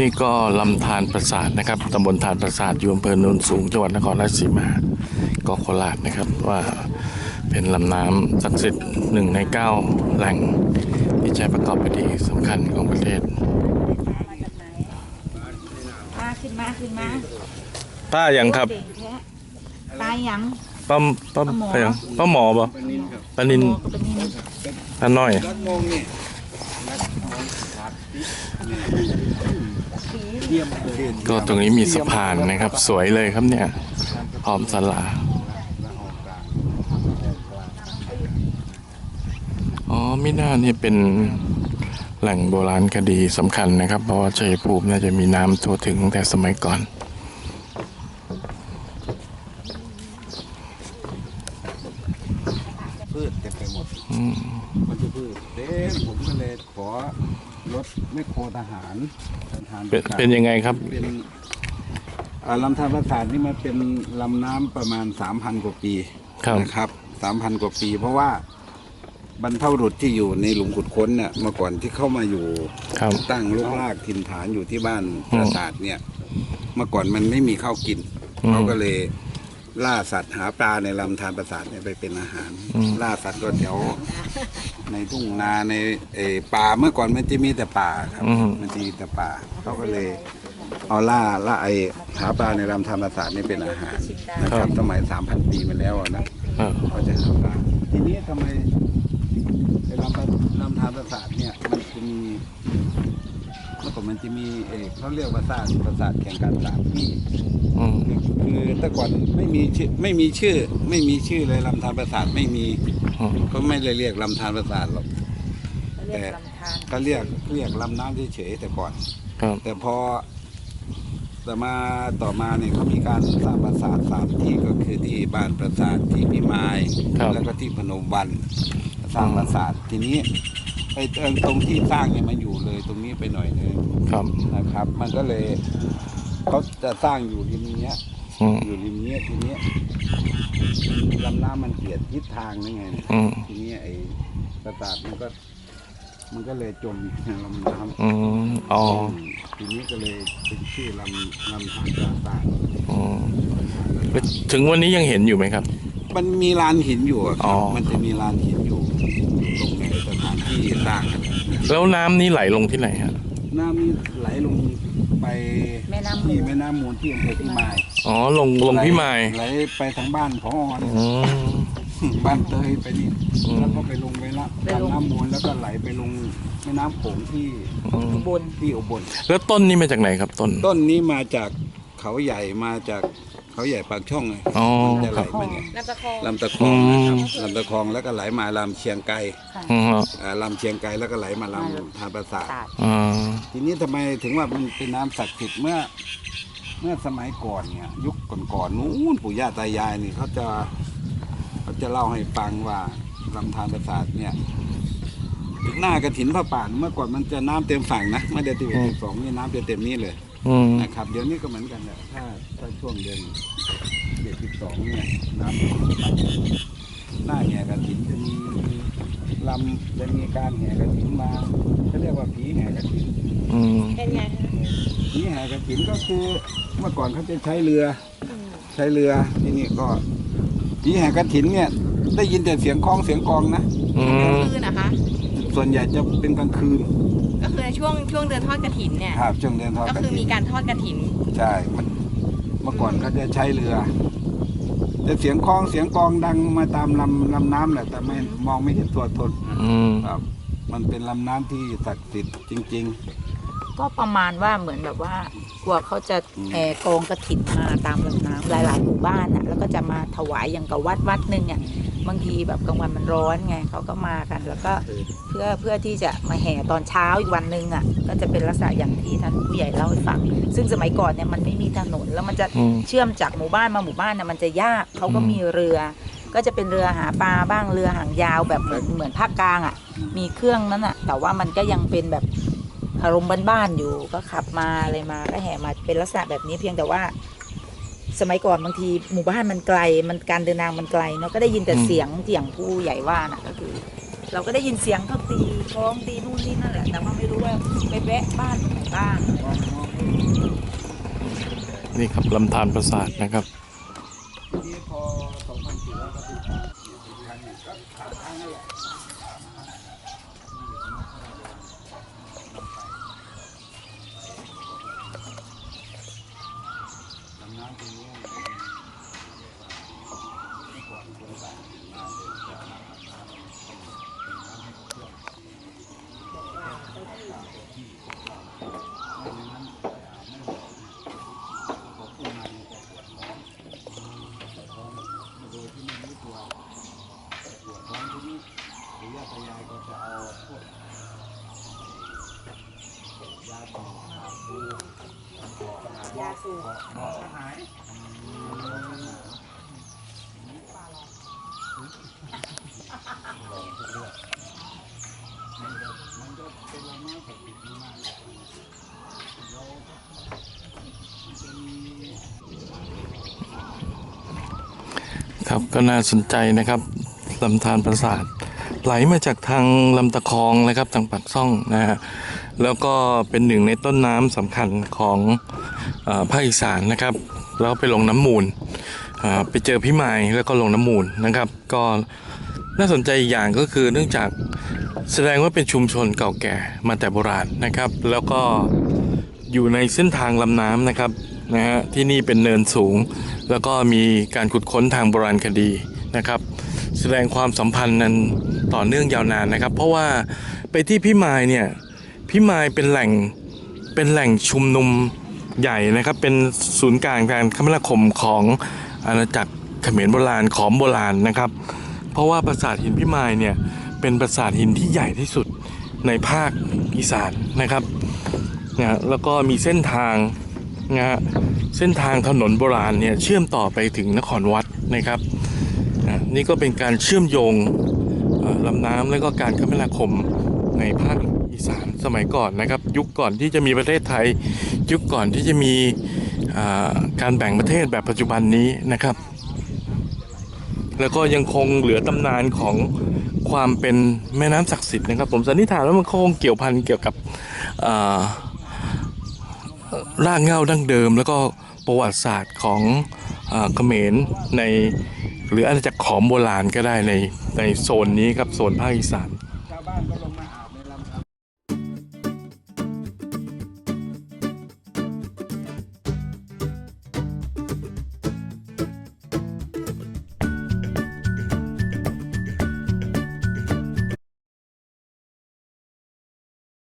นี่ก็ลำธารประสาทนะครับตำบลธารประสาทอยู่อำเภอโนนสูงจังหวัดนครราชสีมาก็โคราชนะครับว่าเป็นลำน้ำศักดิ์สิทธิ์หนึ่งในเก้าแหล่งที่ใช้ประกอบพิธีสำคัญของประเทศมาขึ้นมาขึ้นมาป้าอย่างครับเก่งแท้ตายยังป้าป้าป้าหมอป้าอย่างป้าหมอป่ะป้านินโมก็เป็นนินป้าน้อย ก็ตรงนี้มีสะพานนะครับ สวยเลยครับเนี่ยพร้อมสลาอ๋อมิน่าเนี่ยเป็นแหล่งโบราณคดีสำคัญนะครับ เพราะว่าชัยภูมิน่าจะมีน้ำทั่วถึงตั้งแต่สมัยก่อน พืชเต็มไปหมด อืม มันจะพืชเต็มผมก็เลยขอรถ แมคโครทหารทหารเป็นเป็นยังไงครับ เป็นอ่าลำธารประสาทนี่มันเป็นลำน้ำประมาณสามพันกว่าปีครับ นะครับสามพันกว่าปี เพราะว่าบรรเทารุษที่อยู่ในหลุมขุดค้นเนี่ยเมื่อก่อนที่เข้ามาอยู่ครับ ตั้งลูกรากถิ่นฐานอยู่ที่บ้านปราสาทเนี่ย เมื่อก่อนมันไม่มีข้าวกินอืม เขาก็เลย ล่าสัตว์หาปลาในลำธารปราสาทเนี่ยไปเป็นอาหารอืมล่าสัตว์ก็แถวในทุ่งนาในเออป่าเมื่อก่อนมันจะมีแต่ป่าครับอืมมันจะมีแต่ป่าเขาก็เลย เอาล่าล่าไอหาปลาในลำธารปราสาทนี่เป็นอาหารนะครับสมัยสามพันปีมาแล้วอะนะเออเขาจะหาปลาทีนี้ทำไมไอ้ลำธารลำธารประสาทเนี่ยมันจะมี เมื่อก่อนมันจะมีเอกเขาเรียกว่าสร้างประสาทแข่งการสามที่อืมคือแต่ก่อนไม่มีชื่อไม่มีชื่อ ไม่มีชื่อเลยลำธารประสาทไม่มีอืมก็ไม่ได้เรียกลำธารประสาทหรอก เรียกลำธารก็เรียกเรียกลำน้ำเฉยๆแต่ก่อน ครับแต่พอแต่มาต่อมาเนี่ยเขามีการสร้างปราสาทสามที่ก็คือที่บ้านปราสาทที่พิมาย ครับ แล้วก็ที่พนมวันสร้างปราสาททีนี้ ไอ้ตรงที่สร้างเนี่ยมันอยู่เลยตรงนี้ไปหน่อยนึงครับนะครับ มันก็เลยเขาจะสร้างอยู่ริมเนี้ยอืมอยู่ริมเนี้ยทีเนี้ยลำน้ำมันเปลี่ยนทิศทางนี่ไงอืมทีนี้ไอ้ปราสาทมันก็ มันก็เลยจมในลำน้ำอืมอ๋อทีนี้ก็เลยเป็นชื่อลำลำธารปราสาทอืมแล้วถึงวันนี้ยังเห็นอยู่ไหมครับ มันมีลานหินอยู่อะคอ๋รัอบมันจะมีลานหินอยู่ตรงในส ถานที่สร้างอะแล้วน้ำนี้ไหลลงที่ไหนฮะ น้ำนี่ไหลลงไปแม่น้ำมูที่ลแม่น้ำมูลที่อำเภอพิมายอ๋อ ลงลงพี่ไม้ไหลไปทางบ้านพอเนี่ย อืม บ้านเตยไปนี่อืม แล้วก็ไปลงไปละทางน้ำมูลแล้วก็ไหลไปลงแม่น้ำโขงที่อืมบนที่อุบลแล้วต้นนี้มาจากไหนครับต้น ต้นนี้มาจากเขาใหญ่มาจาก เขาใหญ่ปากช่องไงอ๋อมันจะไหคลรับมาเนี่ยน้ำตะคองลำตะคองนะครับอืมลำตะคองแล้วก็ไหลมาลำเชียงไกรอืมฮะอ่าลำเชียงไกรแล้วก็ไหลมาลำทานประสาท ศาสตร์อ่าทีนี้ทำไมถึงว่ามันเป็นน้ำศักดิ์สิทธิ์เมื่อ เมื่อสมัยก่อนเนี่ย ยุคก่อนๆนู้นปู่ย่าตายายนี่เขาจะเขาจะเล่าให้ฟังว่าลำธารประสาทเนี่ยถึงหน้ากระถินพระป่านเมื่อก่อนมันจะน้ำเต็มฝั่งนะเมื่อเดือนที่สิบสองนี่น้ำจะเต็มนี่เลย อืมนะครับเดี๋ยวนี้ก็เหมือนกันแหละถ้าถ้าช่วงเดือนเดือนสิบสองเนี่ยน้ำจะเต็มฝั่งหน้าแห่กระถินจะมีลำจะมีการแห่กระถินมาเขาเรียกว่าผีแห่กระถินอืมเป็นไงคะผีแห่กระถินก็คือเมื่อก่อนเขาจะใช้เรือ ใช้เรือที่นี่ก็ผีแห่กระถินเนี่ย ได้ยินแต่เสียงคล้องเสียงกลองนะอืม คืนนะคะส่วนใหญ่จะเป็นกลางคืน ก็คือในช่วงช่วงเดือนทอดกระถินเนี่ยครับช่วงเดินทอดก็กระคือถิมีนการทอดกระถินใช่มันเมื่อก่อนเขาจะใช้เรือ แต่เสียงคล้องเสียงกลองดังมาตามลำลำน้ำแหละแต่ไม่มองไม่เห็นตัวตนอืมครับ มันเป็นลำน้ำที่ศักดิ์สิทธิ์จริง ก็ประมาณว่าเหมือนแบบว่ากลัวเขาจะอืม แห่กองกระถิ่นมาตามลำน้ำหลายๆหมู่บ้านน่ะแล้วก็จะมาถวายอย่างกับวัดวัดหนึ่งอะ บางทีแบบกลางวันมันร้อนไงเขาก็มากัน แล้วก็เพื่อเพื่อที่จะมาแห่ตอนเช้าอีกวันหนึ่งอะ ก็จะเป็นลักษณะอย่างที่ท่านผู้ใหญ่เล่าให้ฟัง ซึ่งสมัยก่อนเนี่ยมันไม่มีถนนแล้วมันจะอืมเชื่อมจากหมู่บ้านมาหมู่บ้านน่ะมันจะยากเขาก็อืมมีเรือ ก็จะเป็นเรือหาปลาบ้างเรือหางยาวแบบเหมือนเหมือนภาคกลางอะ มีเครื่องนั้นอะ แต่ว่ามันก็ยังเป็นแบบอารมณ์บ้านๆอยู่ก็ขับมาอะไรมาก็แห่มาเป็นลักษณะแบบนี้เพียงแต่ว่า สมัยก่อนบางทีหมู่บ้านมันไกลมันการเดินทางมันไกลเนาะก็ได้ยินแต่เสียงเสียงผู้ใหญ่ว่านะก็คือ เราก็ได้ยินเสียงเขาตีคล้องตีนู่นนี่นั่นแหละแต่ว่าไม่รู้ว่าไปแวะบ้านไหนบ้างนี่ครับลำธารปราสาทนะครับะมีครับก็น่าสนใจนะครับลำธารปราสาท ไหลมาจากทางลำตะคองนะครับทางปากซ่องนะฮะ แล้วก็เป็นหนึ่งในต้นน้ำสำคัญของอภาคอีสานนะครับ แล้วไปลงน้ำมูล ไปเจอพี่ไม้แล้วก็ลงน้ำมูลนะครับ ก็น่าสนใจอีกอย่างก็คือเนื่องจากแสดงว่าเป็นชุมชนเก่าแก่มาแต่โบราณนะครับ แล้วก็อยู่ในเส้นทางลำน้ำนะครับนะฮะที่นี่เป็นเนินสูง แล้วก็มีการขุดค้นทางโบราณคดีนะครับ แสดงความสัมพันธ์นั้นต่อเนื่องยาวนานนะครับ เพราะว่าไปที่พิมายเนี่ย พิมายเป็นแหล่งเป็นแหล่งชุมนุมใหญ่นะครับเป็นศูนย์กลางการคมนาคมของอาณาจักรเขมรโบราณขอมโบราณนะครับ เพราะว่าปราสาทหินพิมายเนี่ยเป็นปราสาทหินที่ใหญ่ที่สุดในภาคอีสานนะครับนะแล้วก็มีเส้นทางนะฮะเส้นทางถนนโบราณเนี่ยเชื่อมต่อไปถึงนครวัดนะครับนะนี่ก็เป็นการเชื่อมโยงลำน้ำและก็การคมนาคมในภาค สมัยก่อนนะครับ ยุคก่อนที่จะมีประเทศไทย ยุคก่อนที่จะมีการแบ่งประเทศแบบปัจจุบันนี้นะครับ แล้วก็ยังคงเหลือตำนานของความเป็นแม่น้ำศักดิ์สิทธิ์นะครับ ผมสันนิษฐานว่ามันคงเกี่ยวพันเกี่ยวกับอ่ารากเหง้าดั้งเดิม แล้วก็ประวัติศาสตร์ของเขมรในหรืออาณาจักรขอมโบราณก็ได้ในในโซนนี้ครับโซนภาคอีสาน